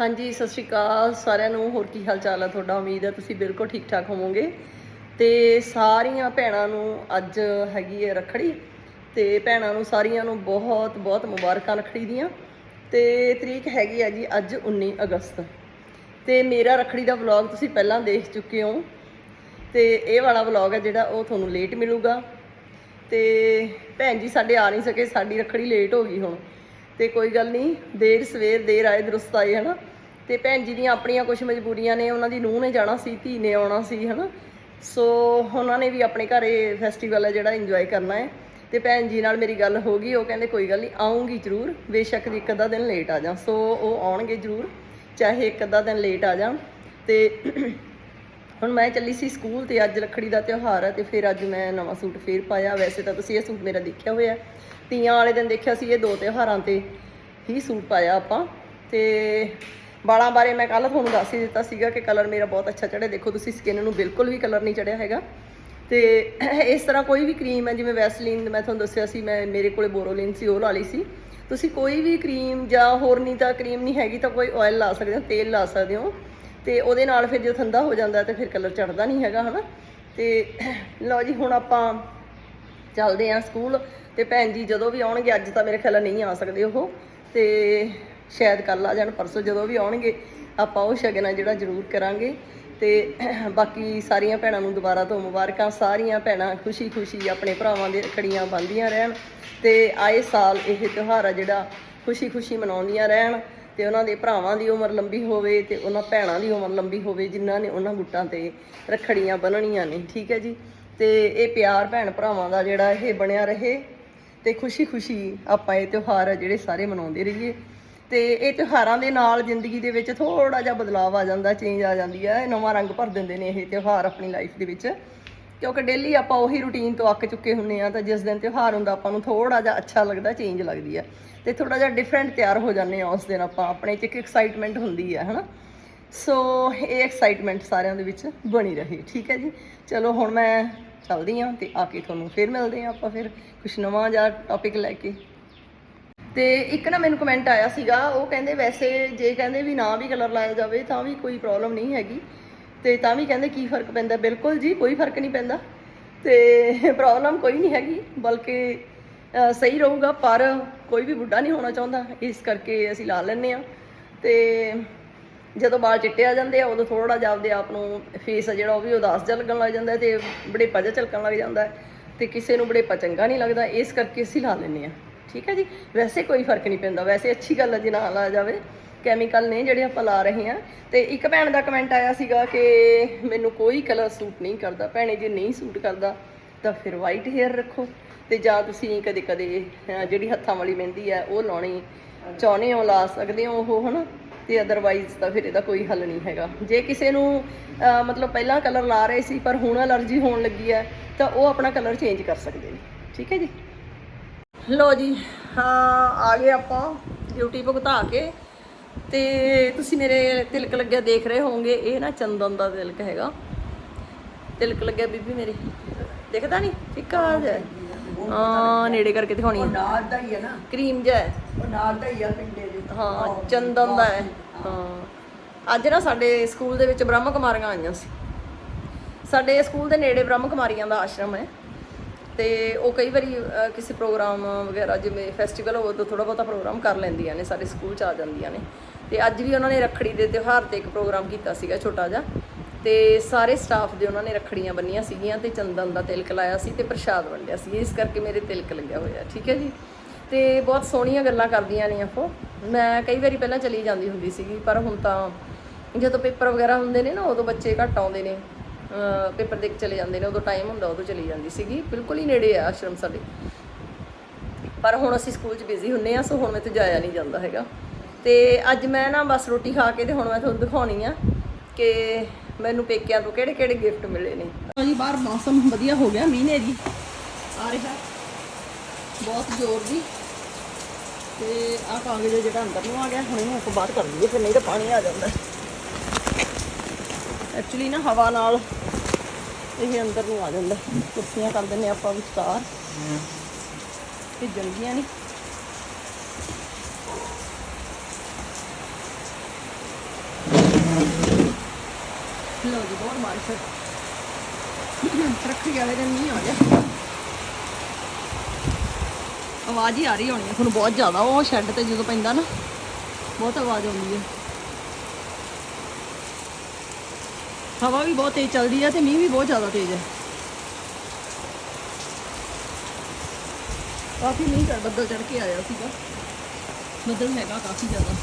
ਹਾਂਜੀ, ਸਤਿ ਸ਼੍ਰੀ ਅਕਾਲ ਸਾਰਿਆਂ ਨੂੰ। ਹੋਰ ਕੀ ਹਾਲ ਚਾਲ ਆ ਤੁਹਾਡਾ? ਉਮੀਦ ਹੈ ਤੁਸੀਂ ਬਿਲਕੁਲ ਠੀਕ ਠਾਕ ਹੋਵੋਗੇ। ਤੇ ਸਾਰੀਆਂ ਭੈਣਾਂ ਨੂੰ ਅੱਜ ਹੈਗੀ ਹੈ ਰੱਖੜੀ। ਤੇ ਭੈਣਾਂ ਨੂੰ ਸਾਰੀਆਂ ਨੂੰ ਬਹੁਤ ਬਹੁਤ ਮੁਬਾਰਕਾਂ ਰੱਖੜੀ ਦੀਆਂ। ਤੇ ਤਰੀਕ ਹੈਗੀ ਹੈ ਜੀ ਅੱਜ 19 ਅਗਸਤ। ਤੇ ਮੇਰਾ ਰੱਖੜੀ ਦਾ ਵਲੌਗ ਤੁਸੀਂ ਪਹਿਲਾਂ ਦੇਖ ਚੁੱਕੇ ਹੋ। ਤੇ ਇਹ ਵਾਲਾ ਵਲੌਗ ਹੈ ਜਿਹੜਾ ਉਹ ਤੁਹਾਨੂੰ ਲੇਟ ਮਿਲੂਗਾ। ਤੇ ਭੈਣ ਜੀ, ਸਾਡੇ ਆ ਨਹੀਂ ਸਕੇ, ਸਾਡੀ ਰੱਖੜੀ ਲੇਟ ਹੋ ਗਈ ਹੁਣ। ਤੇ ਕੋਈ ਗੱਲ ਨਹੀਂ, ਦੇਰ ਸਵੇਰ ਦੇਰ ਆਏ ਦਰੁਸਤ ਆਏ, ਹਨਾ? ਤੇ ਭੈਣ ਜੀ ਦੀਆਂ ਆਪਣੀਆਂ ਕੁਝ ਮਜਬੂਰੀਆਂ ਨੇ, ਉਹਨਾਂ ਦੀ ਨੂੰਹ ਨੇ ਜਾਣਾ ਸੀ, ਧੀ ਨੇ ਆਉਣਾ ਸੀ, ਹਨਾ? ਸੋ ਉਹਨਾਂ ਨੇ ਵੀ ਆਪਣੇ ਘਰੇ ਫੈਸਟੀਵਲ ਹੈ ਜਿਹੜਾ ਇੰਜੋਏ ਕਰਨਾ ਹੈ। ਤੇ ਭੈਣ ਜੀ ਨਾਲ ਮੇਰੀ ਗੱਲ ਹੋ ਗਈ, ਉਹ ਕਹਿੰਦੇ ਕੋਈ ਗੱਲ ਨਹੀਂ ਆਉਂਗੀ ਜ਼ਰੂਰ, ਬੇਸ਼ੱਕ ਇੱਕ ਅੱਧਾ ਦਿਨ ਲੇਟ ਆ ਜਾ ਸੋ ਉਹ ਆਉਣਗੇ ਜ਼ਰੂਰ, ਚਾਹੇ ਇੱਕ ਅੱਧਾ ਦਿਨ ਲੇਟ ਆ ਜਾਣ। ਤੇ ਹੁਣ ਮੈਂ ਚੱਲੀ ਸੀ ਸਕੂਲ ਤੇ, ਅੱਜ ਰੱਖੜੀ ਦਾ ਤਿਉਹਾਰ ਹੈ ਤੇ ਫਿਰ ਅੱਜ ਮੈਂ ਨਵਾਂ ਸੂਟ ਫੇਰ ਪਾਇਆ। ਵੈਸੇ ਤਾਂ ਤੁਸੀਂ ਇਹ ਸੂਟ ਮੇਰਾ ਦੇਖਿਆ ਹੋਇਆ। ਤੀਆਂ ਵਾਲੇ ਦਿਨ ਦੇਖਿਆ ਸੀ ਇਹ ਦੋ ਤਿਉਹਾਰਾਂ ਤੇ ਹੀ ਸੂਟ ਪਾਇਆ ਆਪਾਂ। ਤੇ ਵਾਲਾਂ ਬਾਰੇ ਮੈਂ ਕੱਲ ਤੁਹਾਨੂੰ ਦੱਸ ਹੀ ਦਿੱਤਾ ਸੀਗਾ ਕਿ ਕਲਰ ਮੇਰਾ ਬਹੁਤ ਅੱਛਾ ਚੜਿਆ ਦੇਖੋ ਤੁਸੀਂ ਸਕਿਨ ਨੂੰ ਬਿਲਕੁਲ ਵੀ ਕਲਰ ਨਹੀਂ ਚੜਿਆ ਹੈਗਾ। ਤੇ ਇਸ ਤਰ੍ਹਾਂ ਕੋਈ ਵੀ ਕਰੀਮ ਹੈ, ਜਿਵੇਂ ਵੈਸਲੀਨ ਮੈਂ ਤੁਹਾਨੂੰ ਦੱਸਿਆ ਸੀ, ਮੈਂ ਮੇਰੇ ਕੋਲੇ ਬੋਰੋਲਿਨ ਸੀ, ਉਹ ਲਾ ਲਈ ਸੀ। ਤੁਸੀਂ ਕੋਈ ਵੀ ਕਰੀਮ ਜਾਂ ਹੋਰ ਨਹੀਂ ਤਾਂ ਕਰੀਮ ਨਹੀਂ ਹੈਗੀ ਤਾਂ ਕੋਈ ਆਇਲ ਲਾ ਸਕਦੇ ਹੋ, ਤੇਲ ਲਾ ਸਕਦੇ ਹੋ। ਤੇ ਉਹਦੇ ਨਾਲ ਫਿਰ ਜਦੋਂ ਠੰਡਾ ਹੋ ਜਾਂਦਾ ਤੇ ਫਿਰ ਕਲਰ ਚੜਦਾ ਨਹੀਂ ਹੈਗਾ, ਹਨਾ? ਤੇ ਲਓ ਜੀ, ਹੁਣ ਆਪਾਂ ਚੱਲਦੇ ਆਂ ਸਕੂਲ ਤੇ ਭੈਣ ਜੀ ਜਦੋਂ ਵੀ ਆਉਣਗੇ, ਅੱਜ ਤਾਂ ਮੇਰੇ ਖਿਆਲ ਨਹੀਂ ਆ ਸਕਦੇ ਉਹ, ਤੇ ਸ਼ਾਇਦ ਕੱਲ ਆ ਜਾਣ, ਪਰਸੋਂ ਜਦੋਂ ਵੀ ਆਉਣਗੇ, ਆਪਾਂ ਉਹ ਸ਼ਗਨ ਆ ਜਿਹੜਾ ਜ਼ਰੂਰ ਕਰਾਂਗੇ। ਤੇ ਬਾਕੀ ਸਾਰੀਆਂ ਭੈਣਾਂ ਨੂੰ ਦੁਬਾਰਾ ਤੋਂ ਮੁਬਾਰਕਾਂ, ਸਾਰੀਆਂ ਭੈਣਾਂ ਖੁਸ਼ੀ-ਖੁਸ਼ੀ ਆਪਣੇ ਭਰਾਵਾਂ ਦੇ ਰੱਖੜੀਆਂ ਬੰਨ੍ਹਦੀਆਂ ਰਹਿਣ ਤੇ ਆਏ ਸਾਲ ਇਹ ਤਿਉਹਾਰ ਆ ਜਿਹੜਾ ਖੁਸ਼ੀ-ਖੁਸ਼ੀ ਮਨਾਉਂਦੀਆਂ ਰਹਿਣ ਤੇ ਉਹਨਾਂ ਦੇ ਭਰਾਵਾਂ ਦੀ ਉਮਰ ਲੰਬੀ ਹੋਵੇ ਤੇ ਉਹਨਾਂ ਭੈਣਾਂ ਦੀ ਉਮਰ ਲੰਬੀ ਹੋਵੇ, ਜਿਨ੍ਹਾਂ ਨੇ ਉਹਨਾਂ ਗੁੱਟਾਂ ਤੇ ਰੱਖੜੀਆਂ ਬੰਨਣੀਆਂ ਨੇ, ਠੀਕ ਹੈ ਜੀ? ਤੇ ਇਹ ਪਿਆਰ ਭੈਣ ਭਰਾਵਾਂ ਦਾ ਜਿਹੜਾ ਇਹ ਬਣਿਆ ਰਹੇ ਤੇ ਖੁਸ਼ੀ-ਖੁਸ਼ੀ ਆਪਾਂ ਇਹ ਤਿਉਹਾਰ ਆ ਜਿਹੜੇ ਸਾਰੇ ਮਨਾਉਂਦੇ ਰਹੀਏ। ਤੇ ਇਹ ਤਿਉਹਾਰਾਂ ਦੇ ਨਾਲ ਜ਼ਿੰਦਗੀ ਦੇ ਵਿੱਚ ਥੋੜਾ ਜਿਹਾ ਬਦਲਾਅ ਆ ਜਾਂਦਾ ਚੇਂਜ ਆ ਜਾਂਦੀ ਹੈ ਨਵਾਂ ਰੰਗ ਭਰ ਦਿੰਦੇ ਨੇ ਇਹ ਤਿਉਹਾਰ ਆਪਣੀ ਲਾਈਫ ਦੇ ਵਿੱਚ। ਕਿਉਂਕਿ ਡੇਲੀ ਆਪਾਂ ਉਹੀ ਰੁਟੀਨ ਤੋਂ ਅੱਕ ਚੁੱਕੇ ਹੁੰਨੇ ਆ ਤਾਂ ਜਿਸ ਦਿਨ ਤਿਉਹਾਰ ਹੁੰਦਾ ਆਪਾਂ ਨੂੰ ਥੋੜਾ ਜਿਹਾ ਅੱਛਾ ਲੱਗਦਾ ਚੇਂਜ ਲੱਗਦੀ ਆ। ਤੇ ਥੋੜਾ ਜਿਹਾ ਡਿਫਰੈਂਟ ਤਿਆਰ ਹੋ ਜਾਂਦੇ ਆ ਉਸ ਦਿਨ ਆਪਾਂ, ਆਪਣੇ ਚ ਇੱਕ ਐਕਸਾਈਟਮੈਂਟ ਹੁੰਦੀ ਆ, ਹਨਾ? ਸੋ ਇਹ ਐਕਸਾਈਟਮੈਂਟ ਸਾਰਿਆਂ ਦੇ ਵਿੱਚ ਬਣੀ ਰਹੇ, ਠੀਕ ਹੈ ਜੀ? ਚਲੋ, ਹੁਣ ਮੈਂ ਚੱਲਦੀ ਹਾਂ ਤੇ ਆ ਕੇ ਤੁਹਾਨੂੰ ਫਿਰ ਮਿਲਦੇ ਹਾਂ ਆਪਾਂ ਫਿਰ ਕੁਝ ਨਵਾਂ ਜਿਹਾ ਟੌਪਿਕ ਲੈ ਕੇ। ਤੇ ਇੱਕ ਨਾ ਮੈਨੂੰ ਕਮੈਂਟ ਆਇਆ ਸੀਗਾ, ਉਹ ਕਹਿੰਦੇ ਵੈਸੇ ਜੇ ਕਹਿੰਦੇ ਵੀ ਨਾ ਵੀ ਕਲਰ ਲਾਇਆ ਜਾਵੇ ਤਾਂ ਵੀ ਕੋਈ ਪ੍ਰੋਬਲਮ ਨਹੀਂ ਹੈਗੀ। ਤੇ ਤਾਂ ਵੀ ਕਹਿੰਦੇ ਕੀ ਫ਼ਰਕ ਪੈਂਦਾ, ਬਿਲਕੁਲ ਜੀ, ਕੋਈ ਫ਼ਰਕ ਨਹੀਂ ਪੈਂਦਾ। ਤੇ ਪ੍ਰੋਬਲਮ ਕੋਈ ਨਹੀਂ ਹੈਗੀ, ਬਲਕਿ ਸਹੀ ਰਹੂਗਾ, ਪਰ ਕੋਈ ਵੀ ਬੁੱਢਾ ਨਹੀਂ ਹੋਣਾ ਚਾਹੁੰਦਾ, ਇਸ ਕਰਕੇ ਅਸੀਂ ਲਾ ਲੈਂਦੇ ਆ ਤੇ ਜਦੋਂ ਵਾਲ ਚਿੱਟੇ ਆ ਜਾਂਦੇ ਆ, ਉਦੋਂ ਥੋੜਾ ਜਿਹਾ ਆਪਦੇ ਆਪ ਨੂੰ ਫੇਸ ਆ ਜਿਹੜਾ, ਉਹ ਵੀ ਉਦਾਸ ਜਿਹਾ ਲੱਗਣ ਲੱਗ ਜਾਂਦਾ ਹੈ ਤੇ ਬੜੇਪਾ ਜਿਹਾ ਝਲਕਣ ਲੱਗ ਜਾਂਦਾ ਹੈ ਤੇ ਕਿਸੇ ਨੂੰ ਬੜੇਪਾ ਚੰਗਾ ਨਹੀਂ ਲੱਗਦਾ, ਇਸ ਕਰਕੇ ਅਸੀਂ ਲਾ ਲੈਂਦੇ ਆ ਠੀਕ ਹੈ ਜੀ? ਵੈਸੇ ਕੋਈ ਫ਼ਰਕ ਨਹੀਂ ਪੈਂਦਾ, ਵੈਸੇ ਅੱਛੀ ਗੱਲ ਹੈ ਜੇ ਨਾ ਲਾ ਜਾਵੇ। ਕੈਮੀਕਲ ਨੇ ਜਿਹੜੇ ਆਪਾਂ ਲਾ ਰਹੇ ਹਾਂ। ਤੇ ਇੱਕ ਭੈਣ ਦਾ ਕਮੈਂਟ ਆਇਆ ਸੀਗਾ ਕਿ ਮੈਨੂੰ ਕੋਈ ਕਲਰ ਸੂਟ ਨਹੀਂ ਕਰਦਾ। ਭੈਣੇ, ਜੇ ਨਹੀਂ ਸੂਟ ਕਰਦਾ, ਤਾਂ ਫਿਰ ਵਾਈਟ ਹੇਅਰ ਰੱਖੋ। ਤੇ ਜਾਂ ਤੁਸੀਂ ਕਦੇ ਕਦੇ ਜਿਹੜੀ ਹੱਥਾਂ ਵਾਲੀ ਮਹਿੰਦੀ ਹੈ, ਉਹ ਲਾਉਣੀ ਚਾਹੁੰਦੇ ਹੋ, ਲਾ ਸਕਦੇ ਹੋ ਉਹ, ਹਨਾ? ਤੇ ਅਦਰਵਾਈਜ਼ ਤਾਂ ਫਿਰ ਇਹਦਾ ਕੋਈ ਹੱਲ ਨਹੀਂ ਹੈਗਾ। ਜੇ ਕਿਸੇ ਨੂੰ ਮਤਲਬ ਪਹਿਲਾਂ ਕਲਰ ਲਾ ਰਹੇ ਸੀ ਪਰ ਹੁਣ ਅਲਰਜੀ ਹੋਣ ਲੱਗੀ ਹੈ ਤਾਂ ਉਹ ਆਪਣਾ ਕਲਰ ਚੇਂਜ ਕਰ ਸਕਦੇ ਨੇ। ਠੀਕ ਹੈ ਜੀ? ਲੋ ਜੀ ਹਾਂ ਆ ਗਏ ਆਪਾਂ ਡਿਊਟੀ ਭੁਗਤਾ ਕੇ। ਤੇ ਤੁਸੀਂ ਮੇਰੇ ਤਿਲਕ ਲੱਗਿਆ ਦੇਖ ਰਹੇ ਹੋਵੋਗੇ ਇਹ ਨਾ ਚੰਦਨ ਦਾ ਤਿਲਕ ਹੈਗਾ। ਤਿਲਕ ਲੱਗਿਆ ਬੀਬੀ ਮੇਰੇ। ਦਿਖਦਾ ਨਹੀਂ? ਫਿੱਕਾ ਜਿਹਾ ਹੈ। ਹਾਂ ਨੇੜੇ ਕਰਕੇ ਦਿਖਾਉਣੀ ਹੈ। ਨਾਲ ਦਾ ਹੀ ਹੈ ਨਾ। ਕਰੀਮ ਜਿਹਾ ਉਹ ਨਾਲ ਦਾ ਹੀ ਆ ਪਿੰਡੇ ਹਾਂ, ਚੰਦਨ ਦਾ ਹੈ। ਹਾਂ। ਅੱਜ ਨਾ ਸਾਡੇ ਸਕੂਲ ਦੇ ਵਿੱਚ ਬ੍ਰਹਮ ਕੁਮਾਰੀਆਂ ਆਈਆਂ ਸੀ। ਸਾਡੇ ਸਕੂਲ ਦੇ ਨੇੜੇ ਬ੍ਰਹਮ ਕੁਮਾਰੀਆਂ ਦਾ ਆਸ਼ਰਮ ਹੈ। ਤੇ ਉਹ ਕਈ ਵਾਰੀ ਕਿਸੇ ਪ੍ਰੋਗਰਾਮ ਵਗੈਰਾ, ਜਿਵੇਂ ਫੈਸਟੀਵਲ ਹੋਵੇ ਤਾਂ ਥੋੜਾ ਬਹੁਤਾ ਪ੍ਰੋਗਰਾਮ ਕਰ ਲੈਂਦੀਆਂ ਨੇ, ਸਾਡੇ ਸਕੂਲ ਚ ਆ ਜਾਂਦੀਆਂ ਨੇ। ਤੇ ਅੱਜ ਵੀ ਉਹਨਾਂ ਨੇ ਰੱਖੜੀ ਦੇ ਤਿਉਹਾਰ ਤੇ ਇੱਕ ਪ੍ਰੋਗਰਾਮ ਕੀਤਾ ਸੀਗਾ ਛੋਟਾ ਜਿਹਾ। ਤੇ ਸਾਰੇ ਸਟਾਫ ਦੇ ਉਹਨਾਂ ਨੇ ਰੱਖੜੀਆਂ ਬੰਨੀਆਂ ਸੀਗੀਆਂ ਤੇ ਚੰਦਨ ਦਾ ਤਿਲਕ ਲਾਇਆ ਸੀ ਤੇ ਪ੍ਰਸ਼ਾਦ ਵੰਡਿਆ ਸੀ। ਇਸ ਕਰਕੇ ਮੇਰੇ ਤਿਲਕ ਲੱਗਿਆ ਹੋਇਆ, ਠੀਕ ਹੈ ਜੀ? ਤੇ ਬਹੁਤ ਸੋਹਣੀਆਂ ਗੱਲਾਂ ਕਰਦੀਆਂ ਨੇ ਉਹ। ਮੈਂ ਕਈ ਵਾਰੀ ਪਹਿਲਾਂ ਚਲੀ ਜਾਂਦੀ ਹੁੰਦੀ ਸੀਗੀ, ਪਰ ਹੁਣ ਤਾਂ ਜਦੋਂ ਪੇਪਰ ਵਗੈਰਾ ਹੁੰਦੇ ਨੇ ਨਾ, ਉਦੋਂ ਬੱਚੇ ਘੱਟ ਆਉਂਦੇ ਨੇ। ਪੇਪਰ ਦੇ ਕੇ ਚਲੇ ਜਾਂਦੇ ਨੇ, ਉਦੋਂ ਟਾਈਮ ਹੁੰਦਾ, ਉਦੋਂ ਚਲੀ ਜਾਂਦੀ ਸੀਗੀ। ਬਿਲਕੁਲ ਹੀ ਨੇੜੇ ਆ ਆਸ਼ਰਮ ਸਾਡੇ। ਪਰ ਹੁਣ ਅਸੀਂ ਸਕੂਲ 'ਚ ਬਿਜ਼ੀ ਹੁੰਨੇ ਆ, ਸੋ ਹੁਣ ਮੈਂ ਜਾਇਆ ਨਹੀਂ ਜਾਂਦਾ ਹੈਗਾ। ਤੇ ਅੱਜ ਮੈਂ ਨਾ ਬਸ ਰੋਟੀ ਖਾ ਕੇ ਤੇ ਹੁਣ ਮੈਂ ਤੁਹਾਨੂੰ ਦਿਖਾਉਣੀ ਆ ਕਿ ਮੈਨੂੰ ਪੇਕਿਆਂ ਤੋਂ ਕਿਹੜੇ ਕਿਹੜੇ ਗਿਫਟ ਮਿਲੇ ਨੇ। ਜੀ ਬਾਹਰ ਮੌਸਮ ਵਧੀਆ ਹੋ ਗਿਆ, ਮੀਂਹ ਨੇਰੀ ਆ ਰਿਹਾ। ਬਹੁਤ ਜ਼ੋਰ ਦੀ। ਤੇ ਆਹ ਕਾਗਜ਼ ਜਿਹੜਾ ਅੰਦਰ ਨੂੰ ਆ ਗਿਆ, ਹੁਣ ਇਹਨੂੰ ਆਪਾਂ ਬਾਹਰ ਕਰ ਫਿਰ ਨਹੀਂ ਤਾਂ ਪਾਣੀ ਆ ਜਾਂਦਾ। ਐਕਚੁਅਲੀ ਨਾ ਹਵਾ ਨਾਲ ਇਹ ਅੰਦਰ ਨੂੰ ਆ ਜਾਂਦਾ। ਕੁਰਸੀਆਂ ਕਰ ਦਿੰਨੇ ਆਪਾਂ ਵਿਚਾਰ ਤੇ ਜਲਦੀਆਂ ਨਹੀਂ ਲੋ ਜੀ, ਬਹੁਤ ਮਾਰਸ਼ ਰੱਖੀ ਵਾਲੇ ਦੇ ਮੀਂਹ ਆ ਗਿਆ। ਆਵਾਜ਼ ਹੀ ਆ ਰਹੀ ਹੋਣੀ ਹੈ ਤੁਹਾਨੂੰ ਬਹੁਤ ਜ਼ਿਆਦਾ, ਉਹ ਸ਼ੈੱਡ ਤੇ ਜਦੋਂ ਪੈਂਦਾ ਨਾ, ਬਹੁਤ ਆਵਾਜ਼ ਆਉਂਦੀ ਹੈ ਹਵਾ ਵੀ ਬਹੁਤ ਤੇਜ਼ ਚੱਲਦੀ ਹੈ ਤੇ ਮੀਂਹ ਵੀ ਬਹੁਤ ਜ਼ਿਆਦਾ ਤੇਜ਼ ਹੈ ਕਾਫੀ ਮੀਂਹ ਚੜ ਬੱਦਲ ਚੜ ਕੇ ਆਇਆ ਸੀਗਾ। ਬੱਦਲ ਹੈਗਾ ਕਾਫੀ ਜ਼ਿਆਦਾ।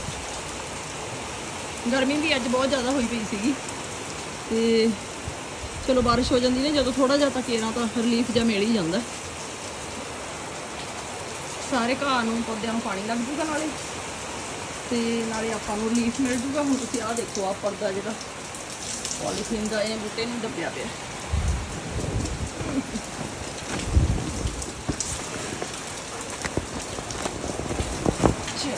ਗਰਮੀ ਵੀ ਅੱਜ ਬਹੁਤ ਜ਼ਿਆਦਾ ਹੋਈ ਪਈ ਸੀਗੀ। ਤੇ ਚਲੋ ਬਾਰਿਸ਼ ਹੋ ਜਾਂਦੀ ਨੇ, ਜਦੋਂ ਥੋੜਾ ਜਿਹਾ ਤਾਂ ਕੇਰਾਂ ਤਾਂ ਰਿਲੀਫ ਜਿਹਾ ਮਿਲ ਹੀ ਜਾਂਦਾ। ਸਾਰੇ ਘਾਹ ਨੂੰ, ਪੌਦਿਆਂ ਨੂੰ ਪਾਣੀ ਲੱਗ ਜੂਗਾ ਨਾਲੇ। ਤੇ ਨਾਲੇ ਆਪਾਂ ਨੂੰ ਰਿਲੀਫ ਮਿਲ ਜੂਗਾ। ਹੁਣ ਤੁਸੀਂ ਆਹ ਦੇਖੋ, ਆਹ ਪਰਦਾ ਜਿਹੜਾ ਪੋਲੀਥੀਨ ਦਾ, ਇਹ ਬੂਟੇ ਨੂੰ ਦੱਬਿਆ ਪਿਆ। ਚਲੋ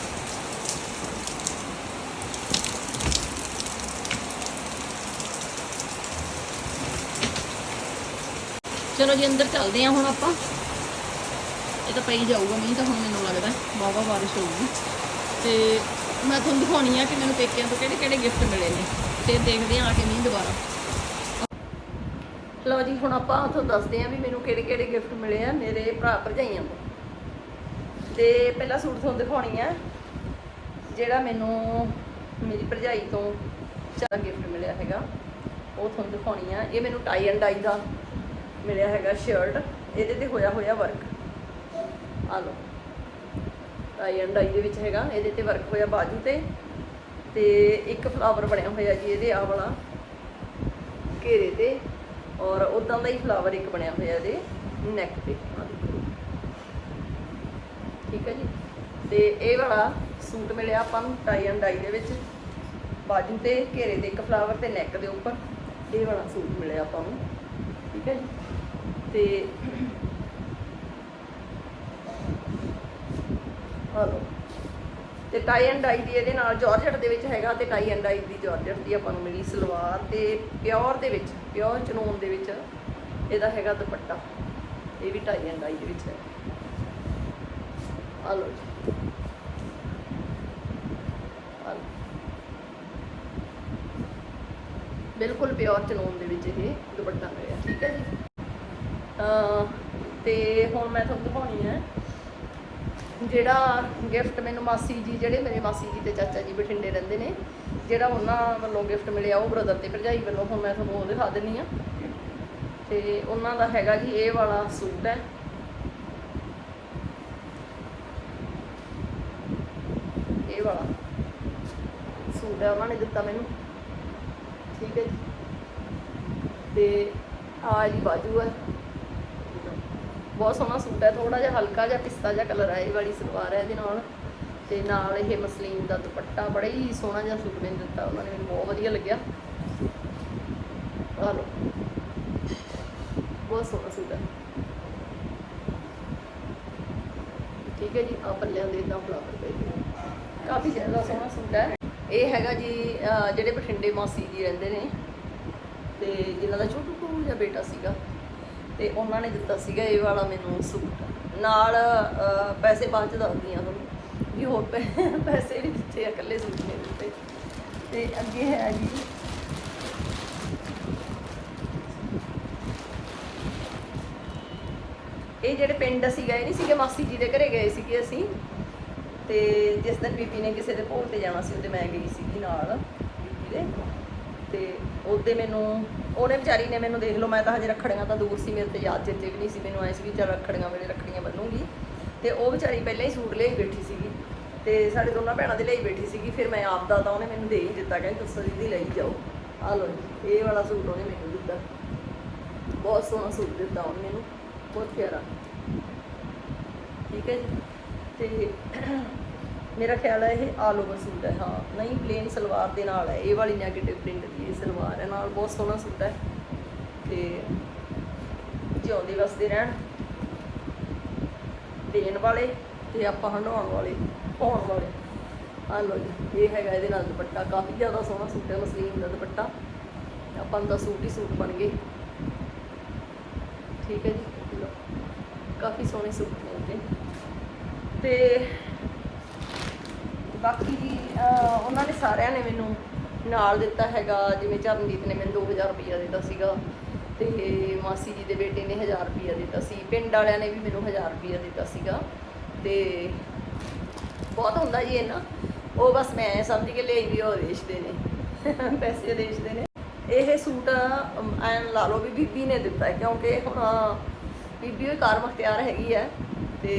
ਚਲੋ ਜੀ, ਅੰਦਰ ਚੱਲਦੇ ਆ ਹੁਣ ਆਪਾਂ। ਇਹ ਤਾਂ ਪਈ ਜਾਊਗਾ, ਮੀਂਹ ਤਾਂ ਹੁਣ ਮੈਨੂੰ ਲੱਗਦਾ ਵਾਵਾ ਬਾਰਿਸ਼ ਹੋਊਗੀ। ਤੇ ਮੈਂ ਤੁਹਾਨੂੰ ਦਿਖਾਉਣੀ ਆ ਕਿ ਮੈਨੂੰ ਪੇਕਿਆਂ ਤੋਂ ਕਿਹੜੇ ਕਿਹੜੇ ਗਿਫਟ ਮਿਲੇ ਨੇ, ਤੇ ਦੇਖਦੇ ਆ ਆ ਕੇ ਮੀਂਹ ਦੁਬਾਰਾ। ਲਓ ਜੀ, ਹੁਣ ਆਪਾਂ ਤੁਹਾਨੂੰ ਦੱਸਦੇ ਆ ਵੀ ਮੈਨੂੰ ਕਿਹੜੇ ਕਿਹੜੇ ਗਿਫਟ ਮਿਲੇ ਆ ਮੇਰੇ ਭਰਾ ਭਰਜਾਈਆਂ ਤੋਂ। ਤੇ ਪਹਿਲਾ ਸੂਟ ਤੁਹਾਨੂੰ ਦਿਖਾਉਣੀ ਆ, ਜਿਹੜਾ ਮੈਨੂੰ ਮੇਰੀ ਭਰਜਾਈ ਤੋਂ ਚਾਰ ਗਿਫਟ ਮਿਲਿਆ ਹੈਗਾ। ਉਹ ਤੁਹਾਨੂੰ ਦਿਖਾਉਣੀ ਆ, ਇਹ ਮੈਨੂੰ ਟਾਈ ਐਂਡ ਡਾਈ ਦਾ ਮਿਲਿਆ ਹੈਗਾ ਸ਼ਰਟ ਇਹਦੇ ਤੇ ਹੋਇਆ ਹੋਇਆ ਵਰਕ ਆ ਲਓ। ਟਾਈ ਐਂਡ ਡਾਈ ਦੇ ਵਿੱਚ ਹੈਗਾ, ਇਹਦੇ ਤੇ ਵਰਕ ਹੋਇਆ ਬਾਜੂ ਤੇ। ਤੇ ਇੱਕ ਫਲਾਵਰ ਬਣਿਆ ਹੋਇਆ ਜੀ ਇਹਦੇ ਆ ਵਾਲਾ ਘੇਰੇ ਤੇ। ਔਰ ਉਦਾਂ ਦਾ ਹੀ ਫਲਾਵਰ ਇੱਕ ਬਣਿਆ ਹੋਇਆ ਇਹਦੇ ਨੈਕ ਤੇ। ਠੀਕ ਹੈ ਜੀ? ਤੇ ਇਹ ਵਾਲਾ ਸੂਟ ਮਿਲਿਆ ਆਪਾਂ ਨੂੰ ਟਾਈ ਐਂਡ ਡਾਈ ਦੇ ਵਿੱਚ। ਬਾਜੂ ਤੇ, ਘੇਰੇ ਤੇ ਇੱਕ ਫਲਾਵਰ ਤੇ ਨੈਕ ਦੇ ਉੱਪਰ। ਇਹ ਵਾਲਾ ਸੂਟ ਮਿਲਿਆ ਆਪਾਂ ਨੂੰ। ਠੀਕ ਹੈ ਜੀ? ਤੇ ਹਲੋ ਤੇ ਟਾਈ ਐਂਡ ਡਾਈ ਦੀ ਇਹਦੇ ਨਾਲ ਜਾਰਜਟ ਦੇ ਵਿੱਚ ਹੈਗਾ ਤੇ tie and dye the georgette ਦੀ ਆਪਾਂ ਨੂੰ ਮਿਲੀ ਸਲਵਾਰ ਤੇ ਪਿਓਰ ਦੇ ਵਿੱਚ, ਪਿਓਰ ਚਨੂਨ ਦੇ ਵਿੱਚ ਇਹਦਾ ਹੈਗਾ ਦੁਪੱਟਾ। ਇਹ ਵੀ ਟਾਈ ਐਂਡ ਡਾਈ ਦੇ ਵਿੱਚ ਹੈ। ਆ ਲਓ ਜੀ। ਬਿਲਕੁਲ ਪਿਓਰ ਚਨੂਨ ਦੇ ਵਿੱਚ ਇਹ ਦੁਪੱਟਾ ਮਿਲਿਆ ਠੀਕ ਹੈ ਜੀ। ਤੇ ਹੁਣ ਮੈਂ ਤੁਹਾਨੂੰ ਦਿਖਾਉਣੀ ਹੈ ਜਿਹੜਾ ਗਿਫਟ ਮੈਨੂੰ ਮਾਸੀ ਜੀ, ਜਿਹੜੇ ਮੇਰੇ ਮਾਸੀ ਜੀ ਤੇ ਚਾਚਾ ਜੀ ਬਠਿੰਡੇ ਰਹਿੰਦੇ ਨੇ, ਜਿਹੜਾ ਉਹਨਾਂ ਵੱਲੋਂ ਗਿਫਟ ਮਿਲਿਆ, ਉਹ ਬ੍ਰਦਰ ਤੇ ਭਰਜਾਈ ਵੱਲੋਂ, ਹੁਣ ਮੈਂ ਤੁਹਾਨੂੰ ਉਹ ਦਿਖਾ ਦਿੰਨੀ ਆ ਤੇ ਉਹਨਾਂ ਦਾ ਹੈਗਾ ਜੀ, ਇਹ ਵਾਲਾ ਸੂਟ ਹੈ। ਇਹ ਵਾਲਾ ਸੂਟ ਹੈ, ਉਹਨਾਂ ਨੇ ਦਿੱਤਾ ਮੈਨੂੰ। ਠੀਕ ਹੈ ਜੀ। ਤੇ ਆ ਜੀ ਬਾਜੂ ਹੈ। ਬਹੁਤ ਸੋਹਣਾ ਸੂਟ ਹੈ ਥੋੜਾ ਜਿਹਾ ਹਲਕਾ ਜਿਹਾ ਪਿਸਤਾ ਜਿਹਾ ਕਲਰ ਹੈ ਇਹ ਵਾਲੀ ਸਲਵਾਰ ਹੈ ਇਹਦੇ ਨਾਲ। ਤੇ ਨਾਲ ਇਹ ਮਸਲੀਨ ਦਾ ਦੁਪੱਟਾ ਬੜਾ ਹੀ ਸੋਹਣਾ ਜਿਹਾ ਸੂਟ ਮੈਨੂੰ ਦਿੱਤਾ, ਉਹਨਾਂ ਨੇ ਮੈਨੂੰ ਬਹੁਤ ਵਧੀਆ ਲੱਗਿਆ। ਆਹ ਲਓ। ਬਹੁਤ ਸੋਹਣਾ ਸੂਟ ਹੈ। ਠੀਕ ਹੈ ਜੀ ਆ ਪੱਲਿਆਂ ਦੇ ਇਦਾਂ ਫਲਾਵਰ ਪਏ ਕਾਫੀ ਜ਼ਿਆਦਾ ਸੋਹਣਾ ਸੂਟ ਹੈ। ਇਹ ਹੈਗਾ ਜੀ ਜਿਹੜੇ ਬਠਿੰਡੇ ਮਾਸੀ ਜੀ ਰਹਿੰਦੇ ਨੇ, ਤੇ ਜਿਨ੍ਹਾਂ ਦਾ ਛੋਟੂ ਕੋਲ ਜਿਹਾ ਬੇਟਾ ਸੀਗਾ। ਤੇ ਉਹਨਾਂ ਨੇ ਦਿੱਤਾ ਸੀਗਾ ਇਹ ਵਾਲਾ ਮੈਨੂੰ ਸੂਟ। ਨਾਲ ਪੈਸੇ ਬਾਅਦ ਚ ਦੱਸਦੀ ਆ ਤੁਹਾਨੂੰ ਵੀ ਹੋਰ ਪੈਸੇ ਵੀ ਦਿੱਤੇ ਆ ਇਕੱਲੇ ਸੂਟ ਨੇ ਦਿੱਤੇ ਤੇ। ਅੱਗੇ ਹੈ ਜੀ। ਇਹ ਜਿਹੜੇ ਪਿੰਡ ਅਸੀਂ ਗਏ ਨਹੀਂ ਸੀਗੇ, ਮਾਸੀ ਜੀ ਦੇ ਘਰੇ ਗਏ ਸੀਗੇ ਅਸੀਂ। ਤੇ ਜਿਸ ਦਿਨ ਬੀਬੀ ਨੇ ਕਿਸੇ ਦੇ ਭੋਗ ਤੇ ਜਾਣਾ ਸੀ, ਉਹਦੇ ਮੈਂ ਗਈ ਸੀਗੀ ਨਾਲ। ਬੀਬੀ ਦੇ ਤੇ ਉਹਦੇ ਮੈਨੂੰ, ਉਹਨੇ ਵਿਚਾਰੀ ਨੇ ਮੈਨੂੰ ਦੇਖ ਲਓ, ਮੈਂ ਤਾਂ ਹਜੇ ਰੱਖੜੀਆਂ ਤਾਂ ਦੂਰ ਸੀ, ਮੇਰੇ ਤੇ ਯਾਦ ਚੇਤੇ ਵੀ ਨਹੀਂ ਸੀ, ਮੈਨੂੰ ਐ ਸੀ ਵੀ ਚੱਲ ਰੱਖੜੀਆਂ ਵੇਲੇ ਰੱਖੜੀਆਂ ਬੰਨੂਗੀ। ਤੇ ਉਹ ਵਿਚਾਰੀ ਪਹਿਲਾਂ ਹੀ ਸੂਟ ਲਈ ਬੈਠੀ ਸੀਗੀ ਤੇ ਸਾਡੇ ਦੋਨਾਂ ਭੈਣਾਂ ਦੇ ਲਈ ਬੈਠੀ ਸੀਗੀ, ਫਿਰ ਮੈਂ ਆਪ ਦਾ ਤਾਂ ਉਹਨੇ ਮੈਨੂੰ ਦੇ ਹੀ ਦਿੱਤਾ, ਕਹਿੰਦੀ ਤੁਸੀਂ ਦੀਦੀ ਲਈ ਜਾਓ। ਆ ਲਓ ਜੀ, ਇਹ ਵਾਲਾ ਸੂਟ ਉਹਨੇ ਮੈਨੂੰ ਦਿੱਤਾ। ਬਹੁਤ ਸੋਹਣਾ ਸੂਟ ਦਿੱਤਾ ਉਹਨੇ ਮੈਨੂੰ ਬਹੁਤ ਪਿਆਰਾ ਠੀਕ ਹੈ ਜੀ? ਤੇ ਮੇਰਾ ਖਿਆਲ ਹੈ ਇਹ ਆਲ ਓਵਰ ਸੂਟ ਹੈ, ਹਾਂ। ਨਹੀਂ ਪਲੇਨ ਸਲਵਾਰ ਦੇ ਨਾਲ ਹੈ। ਇਹ ਵਾਲੀ ਨੈਗੇਟਿਵ ਪ੍ਰਿੰਟ ਦੀ ਇਹ ਸਲਵਾਰ ਹੈ। ਨਾਲ ਬਹੁਤ ਸੋਹਣਾ ਸੂਟ ਹੈ। ਤੇ ਜਿਉਂਦੇ ਵਸਦੇ ਰਹਿਣ। ਦੇਣ ਵਾਲੇ ਤੇ ਆਪਾਂ ਹੰਡਾਉਣ ਵਾਲੇ, ਪਾਉਣ ਵਾਲੇ। ਆ ਲਓ ਜੀ, ਇਹ ਹੈਗਾ ਇਹਦੇ ਨਾਲ ਦੁਪੱਟਾ। ਕਾਫੀ ਜ਼ਿਆਦਾ ਸੋਹਣਾ ਸੂਟ ਹੈ, ਮਸਲੀਨ ਦਾ ਦੁਪੱਟਾ। ਆਪਾਂ ਨੂੰ ਸੂਟ ਹੀ ਸੂਟ ਬਣ ਗਏ। ਠੀਕ ਹੈ ਜੀ। ਲਓ। ਕਾਫੀ ਸੋਹਣੇ ਸੂਟ ਨੇ ਉਹਦੇ ਤੇ ਬਾਕੀ ਜੀ ਅਹ ਉਹਨਾਂ ਨੇ ਸਾਰਿਆਂ ਨੇ ਮੈਨੂੰ ਨਾਲ ਦਿੱਤਾ ਹੈਗਾ ਜਿਵੇਂ ਚਰਨਜੀਤ ਨੇ ਮੈਨੂੰ 2000 ਰੁਪਇਆ ਦਿੱਤਾ ਸੀਗਾ ਤੇ ਮਾਸੀ ਜੀ ਦੇ ਬੇਟੇ ਨੇ 1000 ਰੁਪਇਆ ਦਿੱਤਾ ਸੀ ਪਿੰਡ ਵਾਲਿਆਂ ਨੇ ਵੀ ਮੈਨੂੰ 1000 ਰੁਪਇਆ ਦਿੱਤਾ ਸੀਗਾ ਤੇ ਬਹੁਤ ਹੁੰਦਾ ਜੀ ਇਹਨਾਂ ਉਹ ਬਸ ਮੈਂ ਸਮਝ ਕੇ ਲਈ ਵੀ ਉਹ ਦੇਸ਼ਦੇ ਨੇ ਪੈਸੇ ਦੇਸ਼ ਦੇ ਨੇ। ਇਹ ਸੂਟ ਅਮ, ਐਂ ਲਾ ਲਓ ਵੀ ਬੀਬੀ ਨੇ ਦਿੱਤਾ ਹੈ ਕਿਉਂਕਿ ਹੁਣ ਬੀਬੀ ਉਹ ਕਾਰ ਮੁਖਤਿਆਰ ਹੈਗੀ ਹੈ ਤੇ